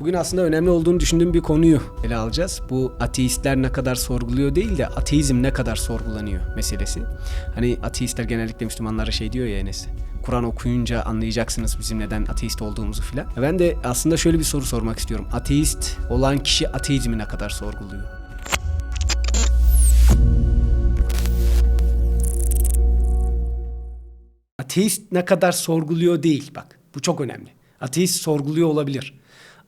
Bugün aslında önemli olduğunu düşündüğüm bir konuyu ele alacağız. Bu ateistler ne kadar sorguluyor değil de ateizm ne kadar sorgulanıyor meselesi. Hani ateistler genellikle Müslümanlara şey diyor ya Enes. Kur'an okuyunca anlayacaksınız bizim neden ateist olduğumuzu filan. Ben de aslında şöyle bir soru sormak istiyorum. Ateist olan kişi ateizmi ne kadar sorguluyor? Ateist ne kadar sorguluyor değil bak. Bu çok önemli. Ateist sorguluyor olabilir.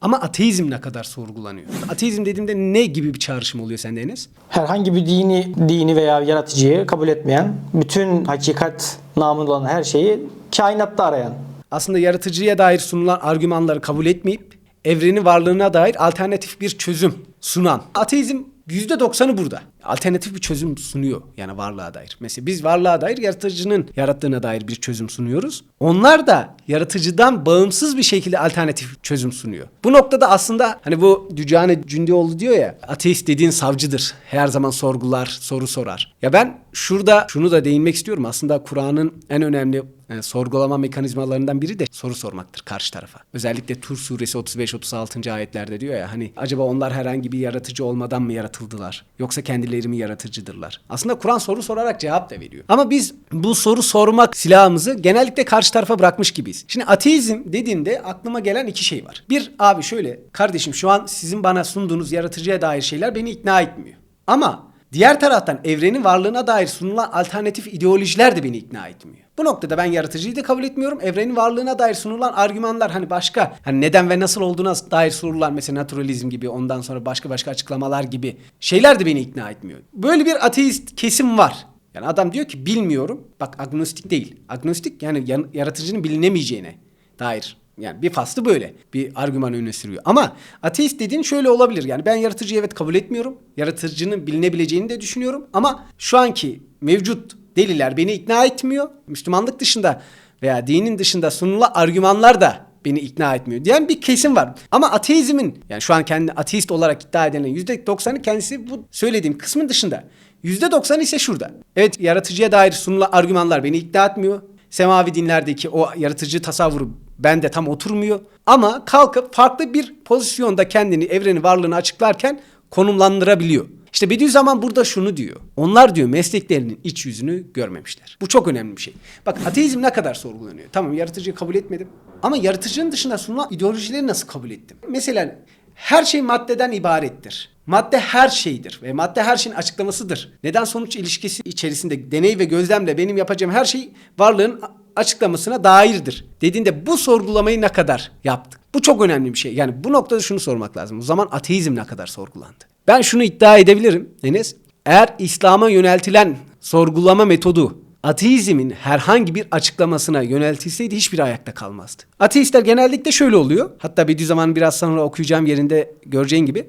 Ama ateizm ne kadar sorgulanıyor? Ateizm dediğimde ne gibi bir çağrışım oluyor sende Enes? Herhangi bir dini, dini veya yaratıcıyı kabul etmeyen, bütün hakikat namında olan her şeyi kainatta arayan. Aslında yaratıcıya dair sunulan argümanları kabul etmeyip evrenin varlığına dair alternatif bir çözüm sunan. Ateizm %90'ı burada. Alternatif bir çözüm sunuyor yani varlığa dair. Mesela biz varlığa dair yaratıcının yarattığına dair bir çözüm sunuyoruz. Onlar da yaratıcıdan bağımsız bir şekilde alternatif çözüm sunuyor. Bu noktada aslında hani bu Dücane Cündioğlu diyor ya ateist dediğin savcıdır. Her zaman sorgular, soru sorar. Ya ben şurada şunu da değinmek istiyorum. Aslında Kur'an'ın en önemli e, sorgulama mekanizmalarından biri de soru sormaktır karşı tarafa. Özellikle Tur suresi 35-36. ayetlerde diyor ya hani acaba onlar herhangi bir yaratıcı olmadan mı yaratıldılar? Yoksa kendileri mi yaratıcıdırlar? Aslında Kur'an soru sorarak cevap da veriyor. Ama biz bu soru sormak silahımızı genellikle karşı tarafa bırakmış gibiyiz. Şimdi ateizm dediğimde aklıma gelen iki şey var. Bir abi şöyle kardeşim şu an sizin bana sunduğunuz yaratıcıya dair şeyler beni ikna etmiyor. Ama Diğer taraftan evrenin varlığına dair sunulan alternatif ideolojiler de beni ikna etmiyor. Bu noktada ben yaratıcıyı da kabul etmiyorum. Evrenin varlığına dair sunulan argümanlar hani başka hani neden ve nasıl olduğuna dair sorular mesela naturalizm gibi ondan sonra başka başka açıklamalar gibi şeyler de beni ikna etmiyor. Böyle bir ateist kesim var. Yani adam diyor ki bilmiyorum. Bak agnostik değil. Agnostik yani yan- yaratıcının bilinemeyeceğine dair yani bir faslı böyle bir argüman öne sürüyor. Ama ateist dediğin şöyle olabilir. Yani ben yaratıcıyı evet kabul etmiyorum. Yaratıcının bilinebileceğini de düşünüyorum. Ama şu anki mevcut deliller beni ikna etmiyor. Müslümanlık dışında veya dinin dışında sunulan argümanlar da beni ikna etmiyor diyen bir kesim var. Ama ateizmin yani şu an kendi ateist olarak iddia edenlerin %90'ı kendisi bu söylediğim kısmın dışında. %90 ise şurada. Evet yaratıcıya dair sunulan argümanlar beni ikna etmiyor. Semavi dinlerdeki o yaratıcı tasavvuru bende tam oturmuyor. Ama kalkıp farklı bir pozisyonda kendini evrenin varlığını açıklarken konumlandırabiliyor. İşte Bediüzzaman burada şunu diyor. Onlar diyor mesleklerinin iç yüzünü görmemişler. Bu çok önemli bir şey. Bak ateizm ne kadar sorgulanıyor. Tamam yaratıcıyı kabul etmedim. Ama yaratıcının dışında sunulan ideolojileri nasıl kabul ettim? Mesela her şey maddeden ibarettir. Madde her şeydir ve madde her şeyin açıklamasıdır. Neden sonuç ilişkisi içerisinde deney ve gözlemle benim yapacağım her şey varlığın açıklamasına dairdir. Dediğinde bu sorgulamayı ne kadar yaptık? Bu çok önemli bir şey. Yani bu noktada şunu sormak lazım. O zaman ateizm ne kadar sorgulandı? Ben şunu iddia edebilirim Enes. Eğer İslam'a yöneltilen sorgulama metodu ateizmin herhangi bir açıklamasına yöneltilseydi hiçbir ayakta kalmazdı. Ateistler genellikle şöyle oluyor. Hatta Bediüzzaman biraz sonra okuyacağım yerinde göreceğin gibi.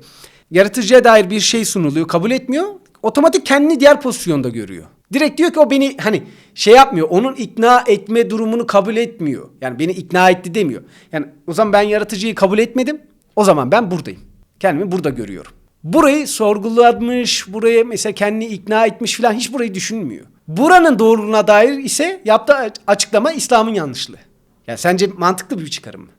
Yaratıcıya dair bir şey sunuluyor, kabul etmiyor. Otomatik kendini diğer pozisyonda görüyor. Direkt diyor ki o beni hani şey yapmıyor. Onun ikna etme durumunu kabul etmiyor. Yani beni ikna etti demiyor. Yani o zaman ben yaratıcıyı kabul etmedim. O zaman ben buradayım. Kendimi burada görüyorum. Burayı sorgulamış, buraya mesela kendini ikna etmiş falan hiç burayı düşünmüyor. Buranın doğruluğuna dair ise yaptığı açıklama İslam'ın yanlışlığı. Yani sence mantıklı bir çıkarım mı?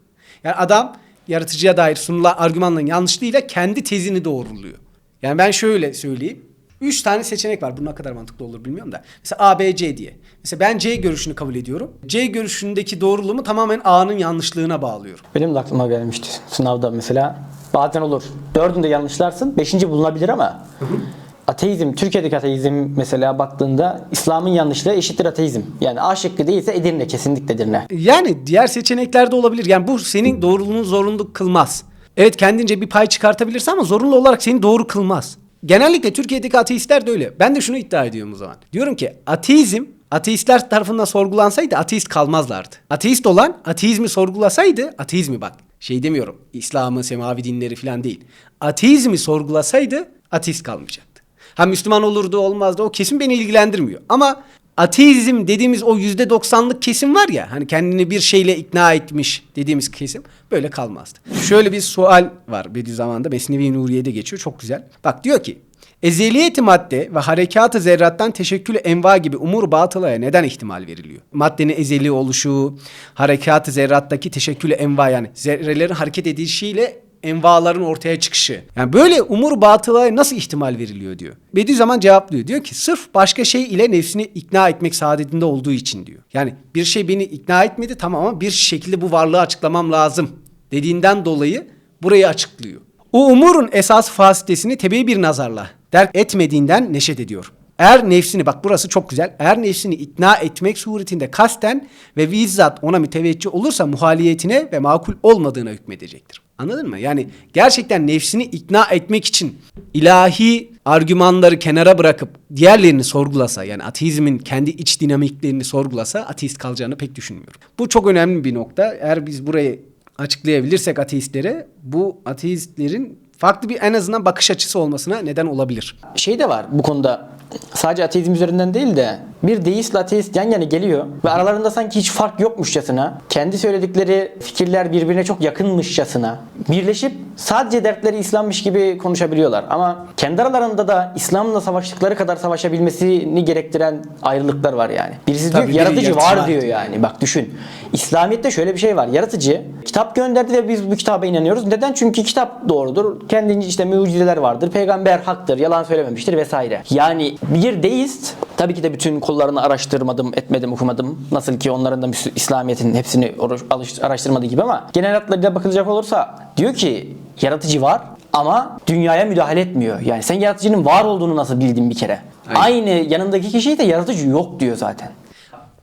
Yani adam yaratıcıya dair sunulan argümanların yanlışlığıyla kendi tezini doğruluyor. Yani ben şöyle söyleyeyim. Üç tane seçenek var. Bu ne kadar mantıklı olur bilmiyorum da. Mesela A, B, C diye. Mesela ben C görüşünü kabul ediyorum. C görüşündeki doğruluğumu tamamen A'nın yanlışlığına bağlıyorum. Benim de aklıma gelmişti sınavda mesela. Bazen olur. Dördünde yanlışlarsın. Beşinci bulunabilir ama ateizm, Türkiye'deki ateizm mesela baktığında İslam'ın yanlışlığı eşittir ateizm. Yani A şıkkı değilse Edirne kesinlikle Edirne. Yani diğer seçeneklerde olabilir. Yani bu senin doğruluğunu zorunlu kılmaz. Evet kendince bir pay çıkartabilirsin ama zorunlu olarak seni doğru kılmaz. Genellikle Türkiye'deki ateistler de öyle. Ben de şunu iddia ediyorum o zaman. Diyorum ki ateizm ateistler tarafından sorgulansaydı ateist kalmazlardı. Ateist olan ateizmi sorgulasaydı ateizmi bak şey demiyorum İslam'ı, semavi dinleri falan değil. Ateizmi sorgulasaydı ateist kalmayacaktı. Ha Müslüman olurdu olmazdı o kesin beni ilgilendirmiyor. Ama ateizm dediğimiz o yüzde doksanlık kesim var ya hani kendini bir şeyle ikna etmiş dediğimiz kesim böyle kalmazdı. Şöyle bir sual var Bediüzzaman'da Mesnevi Nuriye'de geçiyor çok güzel. Bak diyor ki Ezeliyeti madde ve harekatı zerrattan teşekkülü enva gibi umur batılaya neden ihtimal veriliyor? Maddenin ezeli oluşu, harekatı zerrattaki teşekkülü enva yani zerrelerin hareket edişiyle envaların ortaya çıkışı. Yani böyle umur batıla nasıl ihtimal veriliyor diyor. Bediüzzaman cevaplıyor. Diyor ki sırf başka şey ile nefsini ikna etmek saadetinde olduğu için diyor. Yani bir şey beni ikna etmedi tamam ama bir şekilde bu varlığı açıklamam lazım dediğinden dolayı burayı açıklıyor. O umurun esas fasitesini tebii bir nazarla derk etmediğinden neşet ediyor. Eğer nefsini bak burası çok güzel. Eğer nefsini ikna etmek suretinde kasten ve bizzat ona müteveccih olursa muhaliyetine ve makul olmadığına hükmedecektir. Anladın mı? Yani gerçekten nefsini ikna etmek için ilahi argümanları kenara bırakıp diğerlerini sorgulasa yani ateizmin kendi iç dinamiklerini sorgulasa ateist kalacağını pek düşünmüyorum. Bu çok önemli bir nokta. Eğer biz burayı açıklayabilirsek ateistlere bu ateistlerin farklı bir en azından bakış açısı olmasına neden olabilir. Şey de var bu konuda sadece ateizm üzerinden değil de bir deistle ateist yan yana geliyor ve aralarında sanki hiç fark yokmuşçasına, kendi söyledikleri fikirler birbirine çok yakınmışçasına birleşip sadece dertleri İslam'mış gibi konuşabiliyorlar. Ama kendi aralarında da İslam'la savaştıkları kadar savaşabilmesini gerektiren ayrılıklar var yani. Birisi diyor Tabii ki biri yaratıcı var diyor diyor. yani. Bak düşün. İslamiyet'te şöyle bir şey var. Yaratıcı kitap gönderdi ve biz bu kitaba inanıyoruz. Neden? Çünkü kitap doğrudur. Kendince işte mucizeler vardır. Peygamber haktır. Yalan söylememiştir vesaire. Yani bir deist tabii ki de bütün kollarını araştırmadım, etmedim, okumadım. Nasıl ki onların da İslamiyet'in hepsini araştırmadığı gibi ama genel hatlarıyla bakılacak olursa diyor ki yaratıcı var ama dünyaya müdahale etmiyor. Yani sen yaratıcının var olduğunu nasıl bildin bir kere? Aynen. Aynı yanındaki kişi de yaratıcı yok diyor zaten.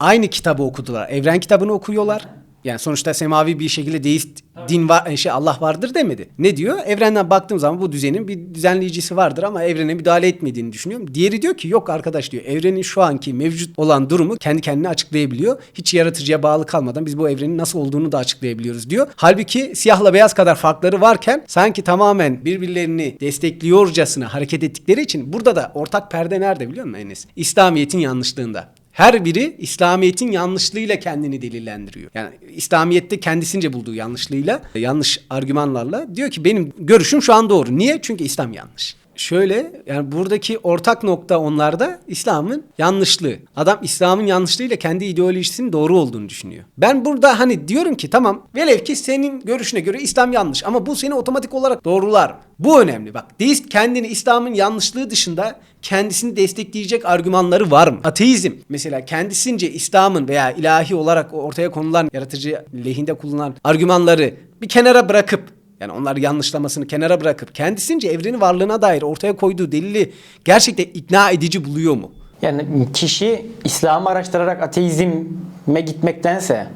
Aynı kitabı okudular. Evren kitabını okuyorlar. Yani sonuçta semavi bir şekilde deist din var, şey Allah vardır demedi. Ne diyor? Evrenden baktığım zaman bu düzenin bir düzenleyicisi vardır ama evrene müdahale etmediğini düşünüyorum. Diğeri diyor ki yok arkadaş diyor. Evrenin şu anki mevcut olan durumu kendi kendine açıklayabiliyor. Hiç yaratıcıya bağlı kalmadan biz bu evrenin nasıl olduğunu da açıklayabiliyoruz diyor. Halbuki siyahla beyaz kadar farkları varken sanki tamamen birbirlerini destekliyorcasına hareket ettikleri için burada da ortak perde nerede biliyor musun Enes? İslamiyet'in yanlışlığında. Her biri İslamiyet'in yanlışlığıyla kendini delillendiriyor. Yani İslamiyet'te kendisince bulduğu yanlışlığıyla, yanlış argümanlarla diyor ki benim görüşüm şu an doğru. Niye? Çünkü İslam yanlış. Şöyle yani buradaki ortak nokta onlarda İslam'ın yanlışlığı. Adam İslam'ın yanlışlığıyla kendi ideolojisinin doğru olduğunu düşünüyor. Ben burada hani diyorum ki tamam velev ki senin görüşüne göre İslam yanlış ama bu seni otomatik olarak doğrular. Bu önemli bak. Deist kendini İslam'ın yanlışlığı dışında kendisini destekleyecek argümanları var mı? Ateizm mesela kendisince İslam'ın veya ilahi olarak ortaya konulan yaratıcı lehinde kullanılan argümanları bir kenara bırakıp yani onlar yanlışlamasını kenara bırakıp kendisince evrenin varlığına dair ortaya koyduğu delili gerçekten ikna edici buluyor mu? Yani kişi İslam'ı araştırarak ateizme gitmektense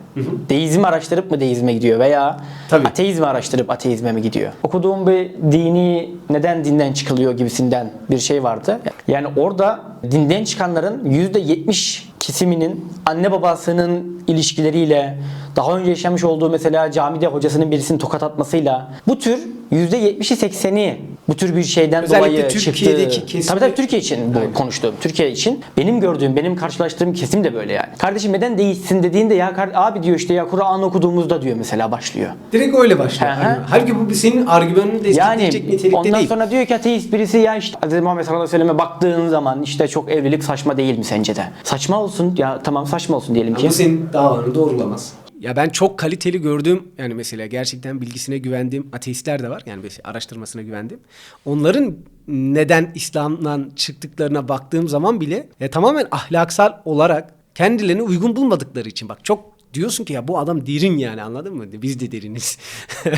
deizmi araştırıp mı deizme gidiyor veya Tabii. ateizmi araştırıp ateizme mi gidiyor? Okuduğum bir dini neden dinden çıkılıyor gibisinden bir şey vardı. Yani orada dinden çıkanların %70 kesiminin anne babasının ilişkileriyle daha önce yaşamış olduğu mesela camide hocasının birisini tokat atmasıyla bu tür %70'i 80'i bu tür bir şeyden Özellikle dolayı Türkiye'deki çıktı. kesimi- Tabii tabii Türkiye için bu konuştuğum. Türkiye için. Benim gördüğüm, benim karşılaştığım kesim de böyle yani. Kardeşim neden değişsin dediğinde ya abi diyor işte ya Kur'an okuduğumuzda diyor mesela başlıyor. Direkt öyle başlıyor. Hı. Halbuki bu senin argümanını Yani destekleyecek nitelikte ondan değil. sonra diyor ki ateist birisi ya işte Hz. Muhammed sallallahu aleyhi ve selleme baktığın zaman işte çok evlilik saçma değil mi sence de? Saçma olsun ya tamam saçma olsun diyelim ki. Bu senin davanı doğrulamaz. Ya ben çok kaliteli gördüğüm yani mesela gerçekten bilgisine güvendiğim ateistler de var. Yani mesela araştırmasına güvendiğim. Onların neden İslam'dan çıktıklarına baktığım zaman bile ya tamamen ahlaksal olarak kendilerini uygun bulmadıkları için bak çok diyorsun ki ya bu adam derin yani anladın mı? Biz de deriniz.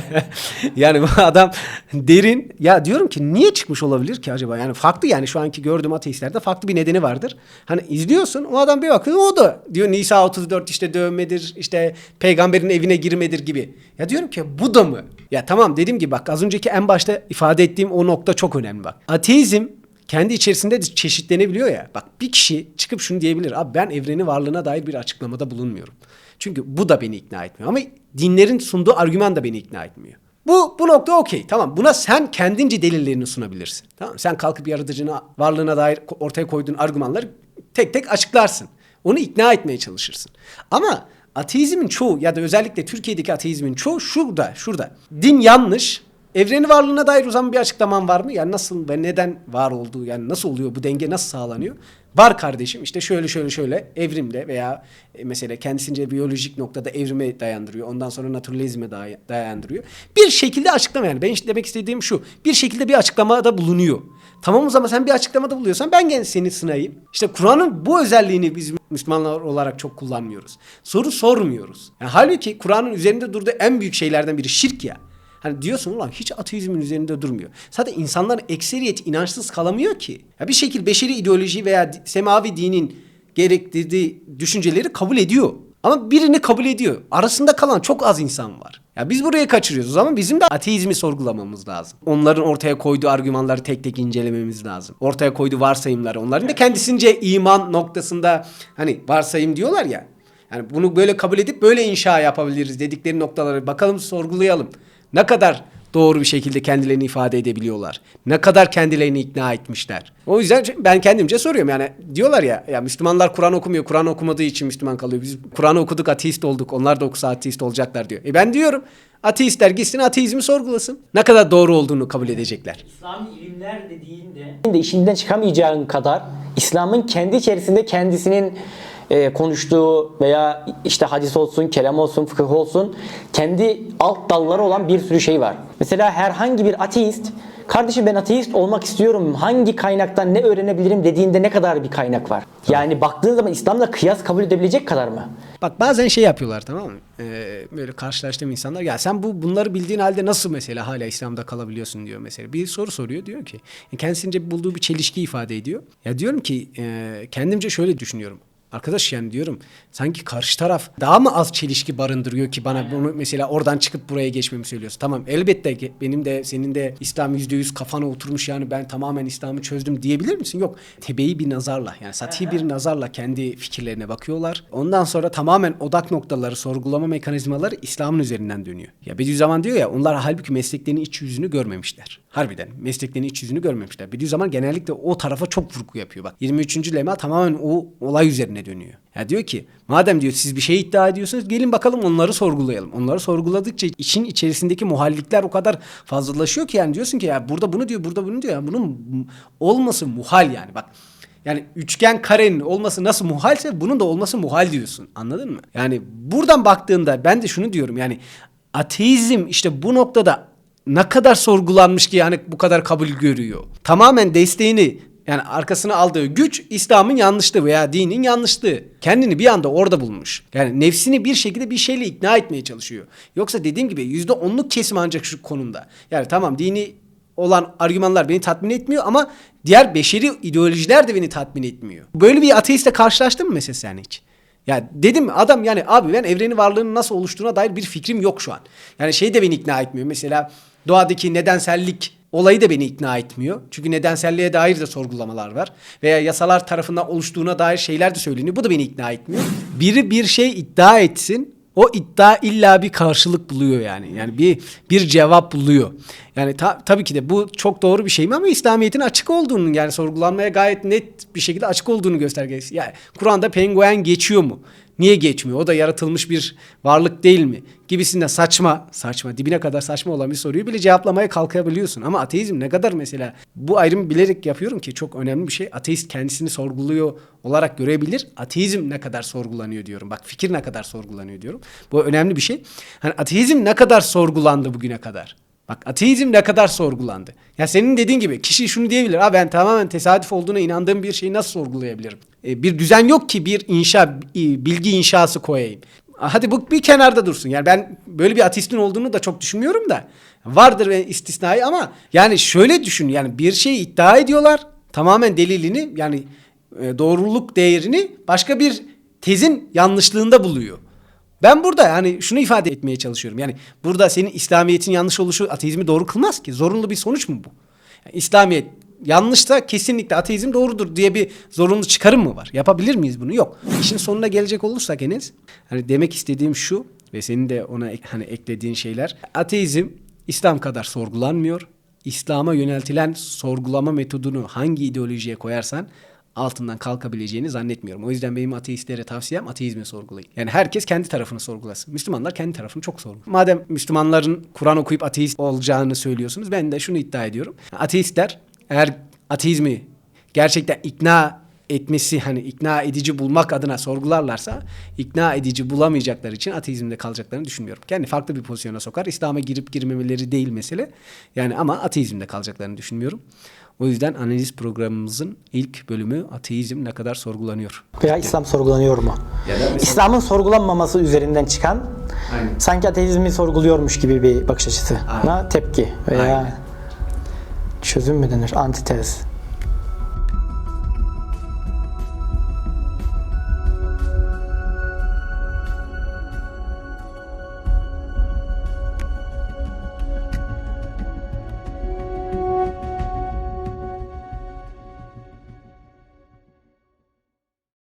yani bu adam derin. Ya diyorum ki niye çıkmış olabilir ki acaba? Yani farklı yani şu anki gördüğüm ateistlerde farklı bir nedeni vardır. Hani izliyorsun o adam bir bakıyor o da diyor Nisa 34 işte dövmedir işte peygamberin evine girmedir gibi. Ya diyorum ki bu da mı? Ya tamam dediğim gibi bak az önceki en başta ifade ettiğim o nokta çok önemli bak. Ateizm kendi içerisinde de çeşitlenebiliyor ya. Bak bir kişi çıkıp şunu diyebilir. Abi ben evrenin varlığına dair bir açıklamada bulunmuyorum. Çünkü bu da beni ikna etmiyor. Ama dinlerin sunduğu argüman da beni ikna etmiyor. Bu bu nokta okey. Tamam. Buna sen kendince delillerini sunabilirsin. Tamam. Sen kalkıp yaratıcına varlığına dair ortaya koyduğun argümanları tek tek açıklarsın. Onu ikna etmeye çalışırsın. Ama ateizmin çoğu ya da özellikle Türkiye'deki ateizmin çoğu şurada, şurada. Din yanlış. Evreni varlığına dair zaman bir açıklaman var mı? Yani nasıl ve neden var olduğu, yani nasıl oluyor, bu denge nasıl sağlanıyor? Var kardeşim işte şöyle şöyle şöyle evrimle veya e, mesela kendisince biyolojik noktada evrime dayandırıyor. Ondan sonra naturalizme day- dayandırıyor. Bir şekilde açıklama yani. Ben işte demek istediğim şu. Bir şekilde bir açıklamada bulunuyor. Tamam o zaman sen bir açıklamada buluyorsan ben gene seni sınayayım. İşte Kur'an'ın bu özelliğini biz Müslümanlar olarak çok kullanmıyoruz. Soru sormuyoruz. Yani halbuki Kur'an'ın üzerinde durduğu en büyük şeylerden biri şirk ya. Hani diyorsun ulan hiç ateizmin üzerinde durmuyor. Zaten insanların ekseriyeti inançsız kalamıyor ki. Ya bir şekilde beşeri ideoloji veya semavi dinin gerektirdiği düşünceleri kabul ediyor. Ama birini kabul ediyor. Arasında kalan çok az insan var. Ya biz buraya kaçırıyoruz o zaman bizim de ateizmi sorgulamamız lazım. Onların ortaya koyduğu argümanları tek tek incelememiz lazım. Ortaya koyduğu varsayımları. Onların da kendisince iman noktasında hani varsayım diyorlar ya. Yani bunu böyle kabul edip böyle inşa yapabiliriz dedikleri noktaları bakalım sorgulayalım. Ne kadar doğru bir şekilde kendilerini ifade edebiliyorlar. Ne kadar kendilerini ikna etmişler. O yüzden ben kendimce soruyorum yani diyorlar ya ya Müslümanlar Kur'an okumuyor. Kur'an okumadığı için Müslüman kalıyor. Biz Kur'an'ı okuduk ateist olduk. Onlar da okusa ateist olacaklar diyor. E ben diyorum ateistler gitsin ateizmi sorgulasın. Ne kadar doğru olduğunu kabul edecekler. İslami ilimler dediğinde de işinden çıkamayacağın kadar İslam'ın kendi içerisinde kendisinin e, konuştuğu veya işte hadis olsun, kelam olsun, fıkıh olsun kendi alt dalları olan bir sürü şey var. Mesela herhangi bir ateist kardeşim ben ateist olmak istiyorum hangi kaynaktan ne öğrenebilirim dediğinde ne kadar bir kaynak var? Yani baktığın zaman İslam'la kıyas kabul edebilecek kadar mı? Bak bazen şey yapıyorlar tamam mı? Ee, böyle karşılaştığım insanlar ya sen bu bunları bildiğin halde nasıl mesela hala İslam'da kalabiliyorsun diyor mesela. Bir soru soruyor diyor ki kendisinde bulduğu bir çelişki ifade ediyor. Ya diyorum ki e, kendimce şöyle düşünüyorum. Arkadaş yani diyorum sanki karşı taraf daha mı az çelişki barındırıyor ki bana bunu mesela oradan çıkıp buraya geçmemi söylüyorsun. Tamam elbette ki benim de senin de İslam %100 kafana oturmuş yani ben tamamen İslam'ı çözdüm diyebilir misin? Yok. Tebeyi bir nazarla yani sati bir nazarla kendi fikirlerine bakıyorlar. Ondan sonra tamamen odak noktaları sorgulama mekanizmaları İslam'ın üzerinden dönüyor. Ya Bediüzzaman diyor ya onlar halbuki mesleklerinin iç yüzünü görmemişler. Harbiden mesleklerinin iç yüzünü görmemişler. Bediüzzaman genellikle o tarafa çok vurgu yapıyor bak. 23. lema tamamen o olay üzerine dönüyor. Ya diyor ki madem diyor siz bir şey iddia ediyorsunuz gelin bakalım onları sorgulayalım. Onları sorguladıkça için içerisindeki muhallikler o kadar fazlalaşıyor ki yani diyorsun ki ya burada bunu diyor burada bunu diyor. Ya bunun olması muhal yani bak. Yani üçgen karenin olması nasıl muhalse bunun da olması muhal diyorsun. Anladın mı? Yani buradan baktığında ben de şunu diyorum yani ateizm işte bu noktada ne kadar sorgulanmış ki yani bu kadar kabul görüyor. Tamamen desteğini yani arkasına aldığı güç İslam'ın yanlışlığı veya dinin yanlışlığı. Kendini bir anda orada bulmuş. Yani nefsini bir şekilde bir şeyle ikna etmeye çalışıyor. Yoksa dediğim gibi yüzde onluk kesim ancak şu konumda. Yani tamam dini olan argümanlar beni tatmin etmiyor ama diğer beşeri ideolojiler de beni tatmin etmiyor. Böyle bir ateistle karşılaştın mı mesela sen hiç? Ya dedim adam yani abi ben evrenin varlığının nasıl oluştuğuna dair bir fikrim yok şu an. Yani şey de beni ikna etmiyor. Mesela doğadaki nedensellik olayı da beni ikna etmiyor. Çünkü nedenselliğe dair de sorgulamalar var. Veya yasalar tarafından oluştuğuna dair şeyler de söyleniyor. Bu da beni ikna etmiyor. Biri bir şey iddia etsin. O iddia illa bir karşılık buluyor yani. Yani bir bir cevap buluyor. Yani ta- tabii ki de bu çok doğru bir şey mi ama İslamiyet'in açık olduğunu yani sorgulanmaya gayet net bir şekilde açık olduğunu göstergesi. Yani Kur'an'da penguen geçiyor mu? Niye geçmiyor? O da yaratılmış bir varlık değil mi? Gibisinde saçma, saçma, dibine kadar saçma olan bir soruyu bile cevaplamaya kalkabiliyorsun. Ama ateizm ne kadar mesela bu ayrımı bilerek yapıyorum ki çok önemli bir şey. Ateist kendisini sorguluyor olarak görebilir. Ateizm ne kadar sorgulanıyor diyorum. Bak fikir ne kadar sorgulanıyor diyorum. Bu önemli bir şey. Hani ateizm ne kadar sorgulandı bugüne kadar? Bak ateizm ne kadar sorgulandı. Ya senin dediğin gibi kişi şunu diyebilir. Ha ben tamamen tesadüf olduğuna inandığım bir şeyi nasıl sorgulayabilirim? E, bir düzen yok ki bir inşa e, bilgi inşası koyayım. Hadi bu bir kenarda dursun. Yani ben böyle bir ateistin olduğunu da çok düşünmüyorum da. Vardır istisnai ama yani şöyle düşün. Yani bir şey iddia ediyorlar. Tamamen delilini yani e, doğruluk değerini başka bir tezin yanlışlığında buluyor. Ben burada yani şunu ifade etmeye çalışıyorum. Yani burada senin İslamiyet'in yanlış oluşu ateizmi doğru kılmaz ki. Zorunlu bir sonuç mu bu? Yani İslamiyet yanlışsa kesinlikle ateizm doğrudur diye bir zorunlu çıkarım mı var? Yapabilir miyiz bunu? Yok. İşin sonuna gelecek olursak Enes, hani demek istediğim şu ve senin de ona hani eklediğin şeyler. Ateizm İslam kadar sorgulanmıyor. İslam'a yöneltilen sorgulama metodunu hangi ideolojiye koyarsan altından kalkabileceğini zannetmiyorum. O yüzden benim ateistlere tavsiyem ateizmi sorgulayın. Yani herkes kendi tarafını sorgulasın. Müslümanlar kendi tarafını çok sorgulasın. Madem Müslümanların Kur'an okuyup ateist olacağını söylüyorsunuz ben de şunu iddia ediyorum. Ateistler eğer ateizmi gerçekten ikna etmesi hani ikna edici bulmak adına sorgularlarsa ikna edici bulamayacakları için ateizmde kalacaklarını düşünmüyorum. Kendi farklı bir pozisyona sokar. İslam'a girip girmemeleri değil mesele. Yani ama ateizmde kalacaklarını düşünmüyorum. O yüzden analiz programımızın ilk bölümü ateizm ne kadar sorgulanıyor. Veya İslam sorgulanıyor mu? Mesela- İslam'ın sorgulanmaması üzerinden çıkan Aynen. sanki ateizmi sorguluyormuş gibi bir bakış açısı. Aynen. tepki veya Aynen. Çözüm mü denir? Antitez.